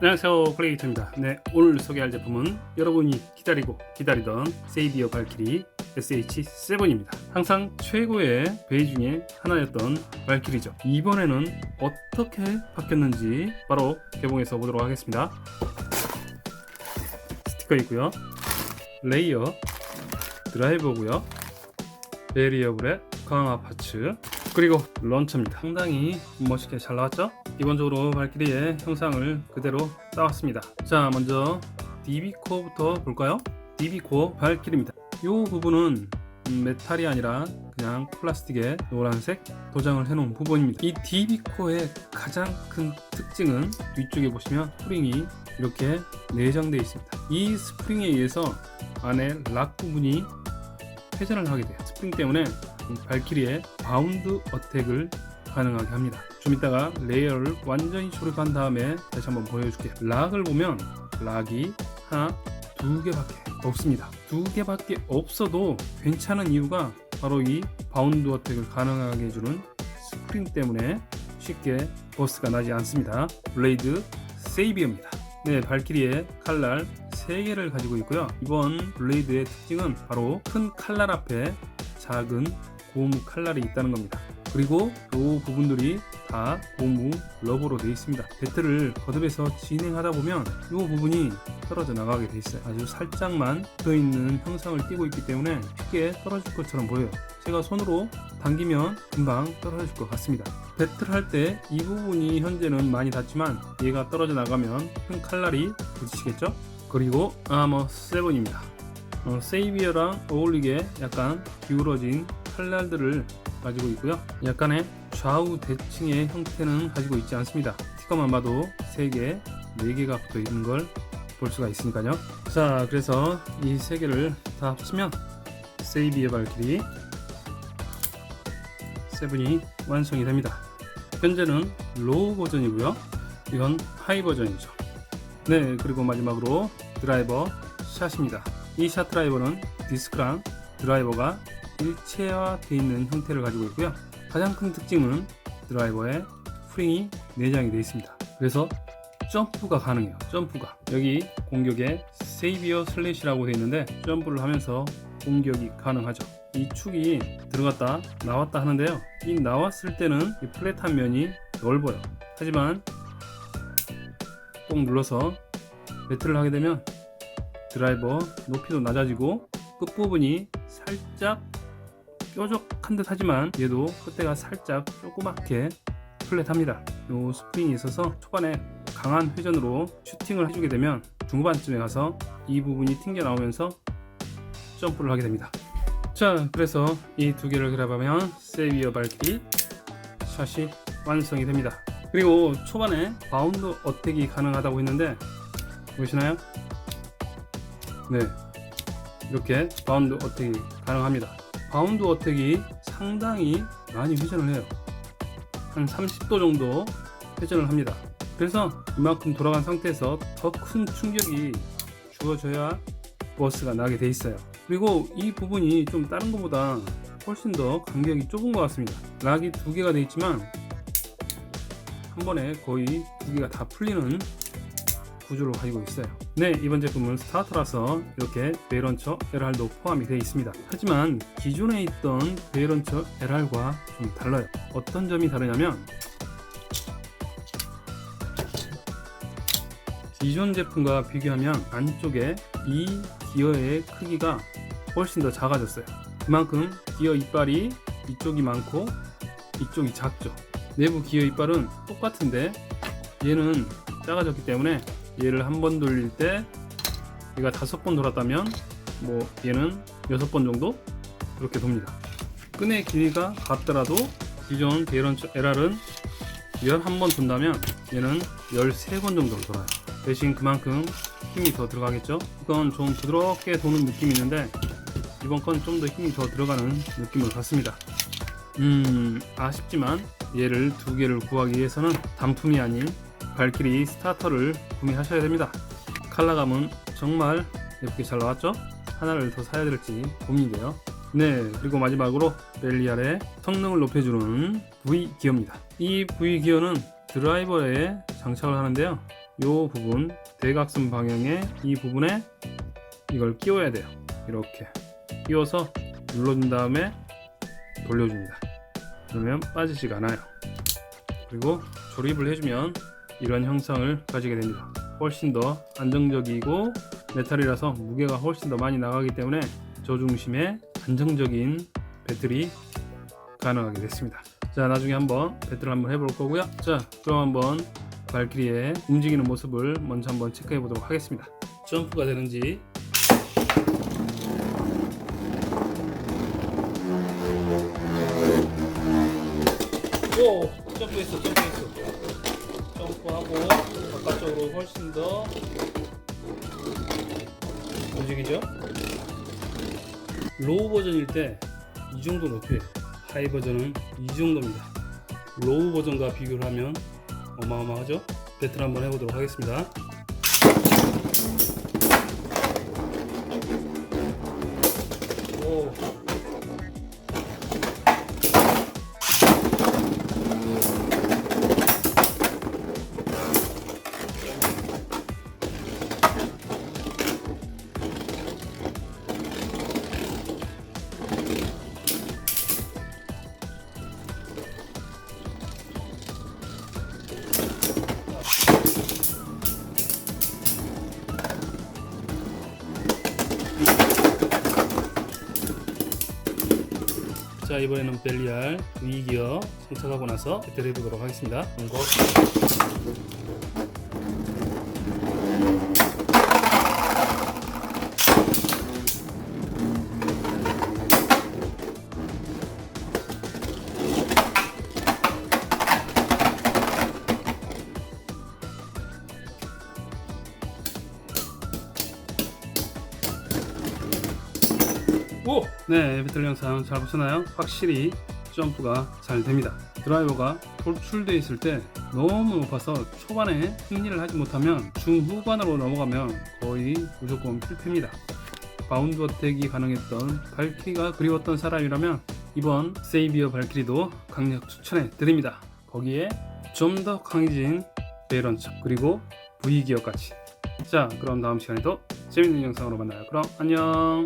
안녕하세요. 클레이터입니다. 네 오늘 소개할 제품은 여러분이 기다리고 기다리던 세이비어 발키리 SH7입니다. 항상 최고의 베이 중에 하나였던 발키리죠. 이번에는 어떻게 바뀌었는지 바로 개봉해서 보도록 하겠습니다. 스티커 있고요. 레이어 드라이버고요. 베리어 브렛 강화 파츠 그리고 런처입니다. 상당히 멋있게 잘 나왔죠? 기본적으로 발키리의 형상을 그대로 따왔습니다. 자 먼저 DB코어부터 볼까요? DB코어 발키리입니다. 이 부분은 음, 메탈이 아니라 그냥 플라스틱에 노란색 도장을 해놓은 부분입니다. 이 DB코어의 가장 큰 특징은 뒤쪽에 보시면 스프링이 이렇게 내장되어 있습니다. 이 스프링에 의해서 안에 락 부분이 회전을 하게 돼요. 스프링 때문에 이 발키리의 바운드 어택을 가능하게 합니다. 좀 이따가 레이어를 완전히 조립한 다음에 다시 한번 보여줄게요. 락을 보면 락이 하나, 두 개밖에 없습니다. 두 개밖에 없어도 괜찮은 이유가 바로 이 바운드 어택을 가능하게 해주는 스프링 때문에 쉽게 버스가 나지 않습니다. 블레이드 세이비어입니다. 네, 발키리의 칼날 3개를 가지고 있고요. 이번 블레이드의 특징은 바로 큰 칼날 앞에 작은 고무 칼날이 있다는 겁니다. 그리고 이 부분들이 다 고무 러버로 되어 있습니다. 배트를 거듭해서 진행하다 보면 이 부분이 떨어져 나가게 되어 있어요. 아주 살짝만 붙어 있는 형상을 띠고 있기 때문에 쉽게 떨어질 것처럼 보여요. 제가 손으로 당기면 금방 떨어질 것 같습니다. 배트를 할때 이 부분이 현재는 많이 닿지만 얘가 떨어져 나가면 큰 칼날이 부딪히겠죠? 그리고 아머 세븐입니다. 어, 세이비어랑 어울리게 약간 기울어진 칼날들을 가지고 있고요. 약간의 좌우 대칭의 형태는 가지고 있지 않습니다. 스티커만 봐도 3개, 4개가 붙어 있는 걸 볼 수가 있으니까요. 자, 그래서 이 3개를 다 합치면 세이비어 발키리 세븐이 완성이 됩니다. 현재는 로우 버전이고요. 이건 하이 버전이죠. 네, 그리고 마지막으로 드라이버 샷입니다. 이 샷 드라이버는 디스크랑 드라이버가 일체화되어 있는 형태를 가지고 있고요. 가장 큰 특징은 드라이버에 프링이 내장이 되어 있습니다. 그래서 점프가 가능해요. 점프가 여기 공격에 세이비어 슬래시라고 되어 있는데 점프를 하면서 공격이 가능하죠. 이 축이 들어갔다 나왔다 하는데요. 이 나왔을 때는 이 플랫한 면이 넓어요. 하지만 꼭 눌러서 배트를 하게 되면 드라이버 높이도 낮아지고 끝부분이 살짝 뾰족한 듯 하지만 얘도 끝대가 살짝 조그맣게 플랫합니다. 요 스프링이 있어서 초반에 강한 회전으로 슈팅을 해주게 되면 중반쯤에 가서 이 부분이 튕겨 나오면서 점프를 하게 됩니다. 자, 그래서 이 두 개를 그랩하면 세비어 발키리 샷이 완성이 됩니다. 그리고 초반에 바운드 어택이 가능하다고 했는데 보시나요? 네, 이렇게 바운드 어택이 가능합니다. 바운드 어택이 상당히 많이 회전을 해요. 한 30도 정도 회전을 합니다. 그래서 이만큼 돌아간 상태에서 더 큰 충격이 주어져야 버스가 나게 돼 있어요. 그리고 이 부분이 좀 다른 것보다 훨씬 더 간격이 좁은 것 같습니다. 락이 두 개가 돼 있지만 한 번에 거의 두 개가 다 풀리는 구조를 가지고 있어요. 네, 이번 제품은 스타터라서 이렇게 베이런처 LR도 포함이 되어 있습니다. 하지만 기존에 있던 베이런처 LR과 좀 달라요. 어떤 점이 다르냐면 기존 제품과 비교하면 안쪽에 이 기어의 크기가 훨씬 더 작아졌어요. 그만큼 기어 이빨이 이쪽이 많고 이쪽이 작죠. 내부 기어 이빨은 똑같은데 얘는 작아졌기 때문에 얘를 한 번 돌릴 때 얘가 다섯 번 돌았다면 뭐 얘는 여섯 번 정도 그렇게 돕니다. 끈의 길이가 같더라도 기존 베이런 LR은 11번 돈다면 얘는 13번 정도로 돌아요. 대신 그만큼 힘이 더 들어가겠죠? 이건 좀 부드럽게 도는 느낌이 있는데 이번 건 좀 더 힘이 더 들어가는 느낌을 받습니다. 음, 아쉽지만 얘를 두 개를 구하기 위해서는 단품이 아닌 발키리 스타터를 구매하셔야 됩니다. 컬러감은 정말 예쁘게 잘 나왔죠? 하나를 더 사야 될지 고민이돼요. 네, 그리고 마지막으로 벨리알의 성능을 높여주는 V 기어입니다. 이 V 기어는 드라이버에 장착을 하는데요. 요 부분 대각선 방향의 이 부분에 이걸 끼워야 돼요. 이렇게 끼워서 눌러준 다음에 돌려줍니다. 그러면 빠지지가 않아요. 그리고 조립을 해주면 이런 형상을 가지게 됩니다. 훨씬 더 안정적이고 메탈이라서 무게가 훨씬 더 많이 나가기 때문에 저중심의 안정적인 배틀이 가능하게 됐습니다. 자 나중에 한번 배틀을 한번 해볼 거고요. 자 그럼 한번 발키리의 움직이는 모습을 먼저 한번 체크해 보도록 하겠습니다. 점프가 되는지 오 점프했어 점프했어 점프하고 바깥쪽으로 훨씬 더 움직이죠? 로우 버전일 때 이 정도 높이에요 하이 버전은 이 정도입니다. 로우 버전과 비교를 하면 어마어마하죠? 배틀 한번 해보도록 하겠습니다 자 이번에는 벨리알 위기어 장착하고 나서 배틀 해보도록 하겠습니다. 이거 오! 네, 배틀 영상 잘 보셨나요? 확실히 점프가 잘 됩니다. 드라이버가 돌출되어 있을 때 너무 높아서 초반에 승리를 하지 못하면 중후반으로 넘어가면 거의 무조건 필패입니다. 바운드 어택이 가능했던 발키리가 그리웠던 사람이라면 이번 세이비어 발키리도 강력 추천해 드립니다. 거기에 좀 더 강해진 베런처 그리고 V기어까지 자 그럼 다음 시간에도 재밌는 영상으로 만나요. 그럼 안녕